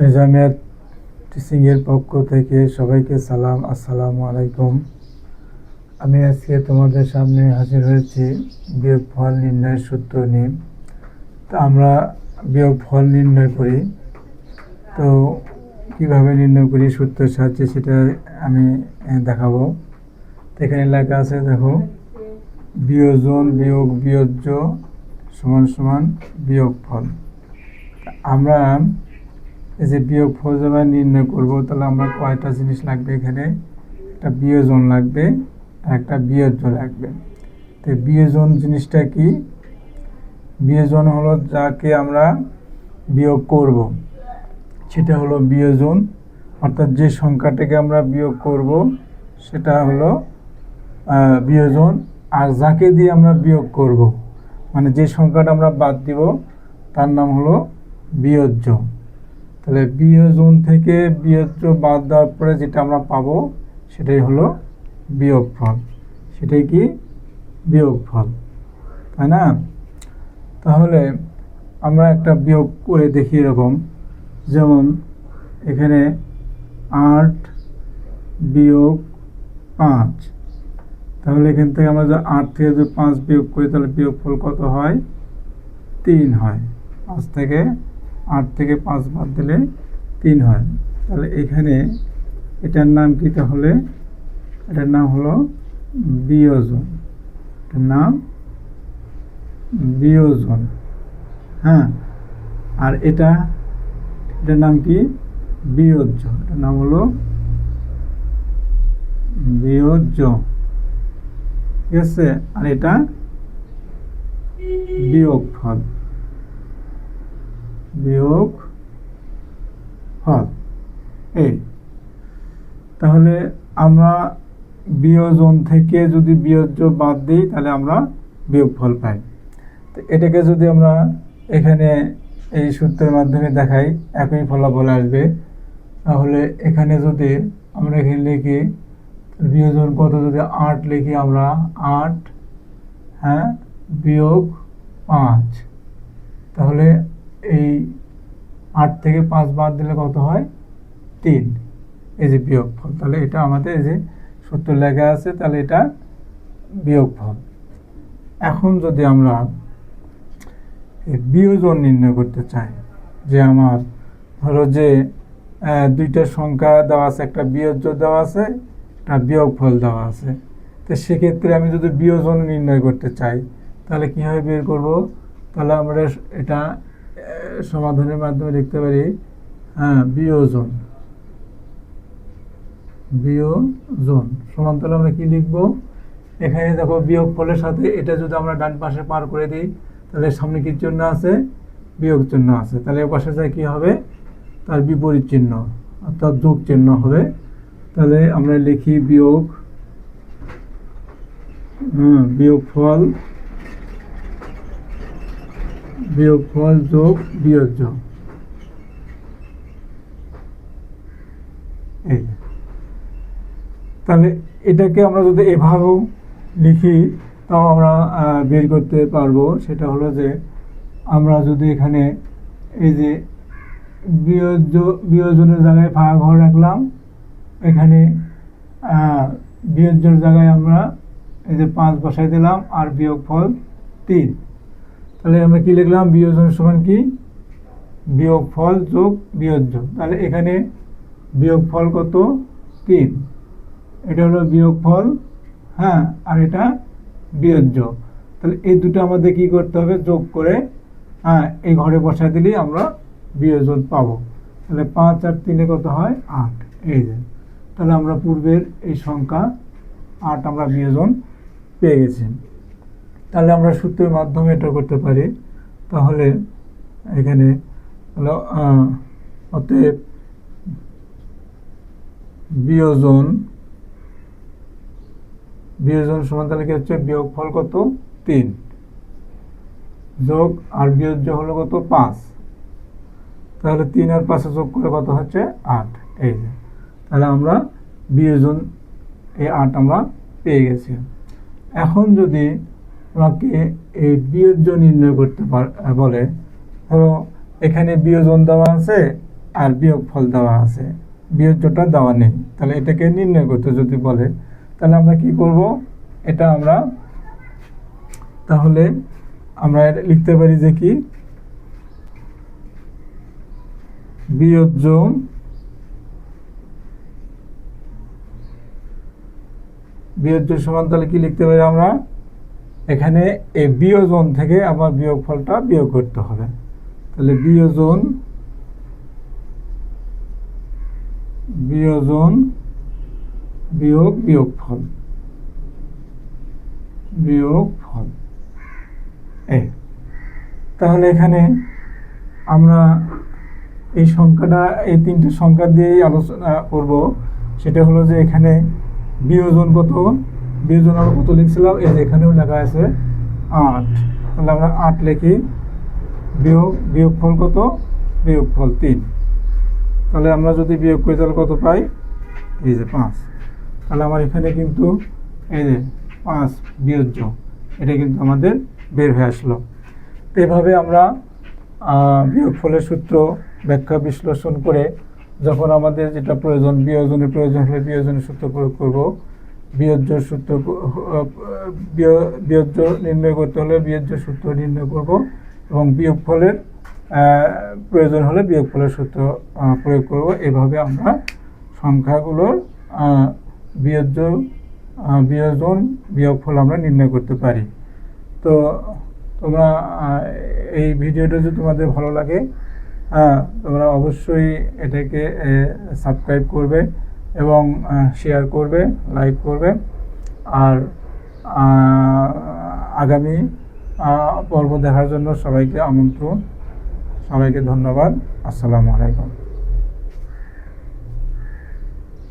রেজামিয়াত টিচিংয়ের পক্ষ থেকে সবাইকে সালাম, আসসালামু আলাইকুম। আমি আজকে তোমাদের সামনে হাজির হয়েছি বিয়োগ ফল নির্ণয়ের সূত্র নিয়ে। তো আমরা বিয়োগ ফল নির্ণয় করি। তো কীভাবে নির্ণয় করি, সূত্রের সাহায্যে সেটা আমি দেখাবো। এখানে লেখা আছে, দেখো, বিয়োজন বিয়োগ বিয়োজ্য সমান সমান বিয়োগ ফল আমরা এই যে বিয়োগ ফল যখন নির্ণয় করব, তাহলে আমরা কয়টা জিনিস লাগবে এখানে? একটা বিয়োজন লাগবে আর একটা বিয়োজ্য লাগবে। তো বিয়োজন জিনিসটা কি? বিয়োজন হলো যাকে আমরা বিয়োগ করব। সেটা হলো বিয়োজন। অর্থাৎ যে সংখ্যাটাকে আমরা বিয়োগ করব, সেটা হলো বিয়োজন। আর যাকে দিয়ে আমরা বিয়োগ করব? মানে যে সংখ্যাটা আমরা বাদ দিব, তার নাম হলো বিয়োজ্য। তাহলে বিয়োজন থেকে বিয়োজ্য বাদ দেওয়ার পরে যেটা আমরা পাবো, সেটাই হলো বিয়োগফল। সেটাই কি? বিয়োগফল। তাই না? তাহলে আমরা একটা বিয়োগ করে দেখি এরকম। যেমন এখানে আট বিয়োগ পাঁচ। তাহলে এখান থেকে আমরা যদি আট থেকে যদি পাঁচ বিয়োগ করি, তাহলে বিয়োগফল কত হয়? তিন হয়। পাঁচ থেকে, আট থেকে পাঁচ বাদ দিলে তিন হয়। তাহলে এখানে এটার নাম কি তাহলে? এটার নাম হলো বিয়োজন। এটার নাম বিয়োজন। হ্যাঁ? আর এটা, এটার নাম কি? বিয়োজ্য। এটার নাম হলো বিয়োজ্য। ঠিক আছে আর এটা বিয়োগ ফল বিয়োগ ফল এই, তাহলে আমরা বিয়োজন থেকে যদি বিয়োজ্য বাদ দিই, তাহলে আমরা বিয়োগ ফল পাই। তো এটাকে যদি আমরা এখানে এই সূত্রের মাধ্যমে দেখাই, একই ফলাফল আসবে, তাহলে এখানে যদি আমরা এখানে লিখি বিয়োজন কত? যদি আট লিখি আমরা আট হ্যাঁ বিয়োগ পাঁচ। তাহলে এই আট থেকে পাঁচ বাদ দিলে কত হয়? তিন। এই যে বিয়োগফল। তাহলে এটা আমাদের এই যে সূত্র লেখা আছে, তাহলে এটা বিয়োগফল। এখন যদি আমরা বিয়োজন নির্ণয় করতে চাই, যে আমার ধরো যে দুইটা সংখ্যা দেওয়া আছে, একটা বিয়োজ্য দেওয়া আছে একটা বিয়োগফল দেওয়া আছে। তো সেক্ষেত্রে আমি যদি বিয়োজন নির্ণয় করতে চাই, তাহলে কীভাবে বের করব? তাহলে আমরা এটা সমাধানের মাধ্যমে লিখতে পারি হ্যাঁ বিয়োজন। বিয়োজন। সমান তাহলে আমরা কী লিখব? এখানে দেখো বিয়োগ ফলের সাথে এটা যদি আমরা ডান পাশে পার করে দিই, তাহলে সামনে কি চিহ্ন আছে? বিয়োগ চিহ্ন আছে। তাহলে এ পাশে যায় কী হবে? তার বিপরীত চিহ্ন, অর্থাৎ যোগ চিহ্ন হবে তাহলে আমরা লিখি বিয়োগ, হুম, বিয়োগ ফল বিয়োগ ফল যোগ এই তাহলে এটাকে আমরা যদি এভাবেও লিখি, তাও আমরা বের করতে পারব। সেটা হলো যে, আমরা যদি এখানে এই যে বিয়োজ্য, বিয়োজনের জায়গায় ফাঁকা ঘর রাখলাম এখানে বিয়োজ্যর জায়গায় আমরা এই যে পাঁচ বসাই দিলাম, আর বিয়োগ ফল তিন। তাহলে আমরা কি লিখলাম? বিয়োজন সমান কি? বিয়োগ ফল যোগ বিয়োজ্য তাহলে এখানে বিয়োগ ফল কত? তিন। এটা হলো বিয়োগ ফল হ্যাঁ আর এটা বিয়োজ্য তাহলে এই দুটো আমাদের কি করতে হবে? যোগ করে হ্যাঁ এই ঘরে বসা দিলেই আমরা বিয়োজন পাবো। তাহলে পাঁচ আর তিনে কত হয়? আট। এই যে। তাহলে আমরা পূর্বের এই সংখ্যা আট আমরা বিয়োজন পেয়ে গেছি। তাহলে আমরা সূত্রের মাধ্যমে এটা করতে পারি। তাহলে এখানে অতএব বিয়োজন বিয়োজন সমান তাহলে কি হচ্ছে? বিয়োগ ফল কত? তিন। যোগ আর বিয়োজ্য হলো কত? পাঁচ। তাহলে তিন আর পাঁচে যোগ করে কত হচ্ছে? আট। এই যে। তাহলে আমরা বিয়োজন এই আট আমরা পেয়ে গেছি। এখন যদি আমাকে এই বিয়োজ্য নির্ণয় করতে বলে, ধরো এখানে বিয়োজন দেওয়া আছে আর বিয়োগ ফল দেওয়া আছে। বিয়োজ্যটা দেওয়া নেই। তাহলে এটাকে নির্ণয় করতে যদি বলে, তাহলে আমরা কি করব? এটা আমরা তাহলে আমরা লিখতে পারি যে কি? বিয়োজ্য বিয়োজ্য সমান তাহলে কি লিখতে পারি আমরা? এখানে এই বিয়োজন থেকে আমার বিয়োগ ফলটা বিয়োগ করতে হবে। তাহলে বিয়োজন বিয়োজন, বিয়োগ বিয়োগ ফল বিয়োগ ফল এই তাহলে এখানে আমরা এই সংখ্যাটা, এই তিনটে সংখ্যা দিয়েই আলোচনা করব। সেটা হলো যে এখানে বিয়োজন কত? বিয়োজন আমরা কত লিখছিলাম? এই এখানেও লেখা আছে আট। তাহলে আমরা আট লিখি। বিয়োগ বিয়োগ ফল কত? বিয়োগ ফল তিন। তাহলে আমরা যদি বিয়োগ করি, তাহলে কত পাই? এই যে পাঁচ। তাহলে আমার এখানে কিন্তু এই যে পাঁচ বিয়োজ্য, এটা কিন্তু আমাদের বের হয়ে আসলো। তো এভাবে আমরা বিয়োগফলের সূত্র ব্যাখ্যা বিশ্লেষণ করে যখন আমাদের যেটা প্রয়োজন, বিয়োজনের প্রয়োজন হলে বিয়োজনের সূত্র প্রয়োগ করব। বিয়োজ্য সূত্র বিয়োজ্য নির্ণয় করতে হলে বিয়োজ্য সূত্র নির্ণয় করব এবং বিয়োগফলের প্রয়োজন হলে বিয়োগফলের সূত্র প্রয়োগ করব। এভাবে আমরা সংখ্যাগুলোর বিয়োজ্য বিয়োজন, বিয়োগফল আমরা নির্ণয় করতে পারি। তো তোমরা এই ভিডিওটা যদি তোমাদের ভালো লাগে তোমরা অবশ্যই এটাকে সাবস্ক্রাইব করবে এবং শেয়ার করবে লাইক করবে। আর আগামী পর্ব দেখার জন্য সবাইকে আমন্ত্রণ। সবাইকে ধন্যবাদ। আসসালামু আলাইকুম।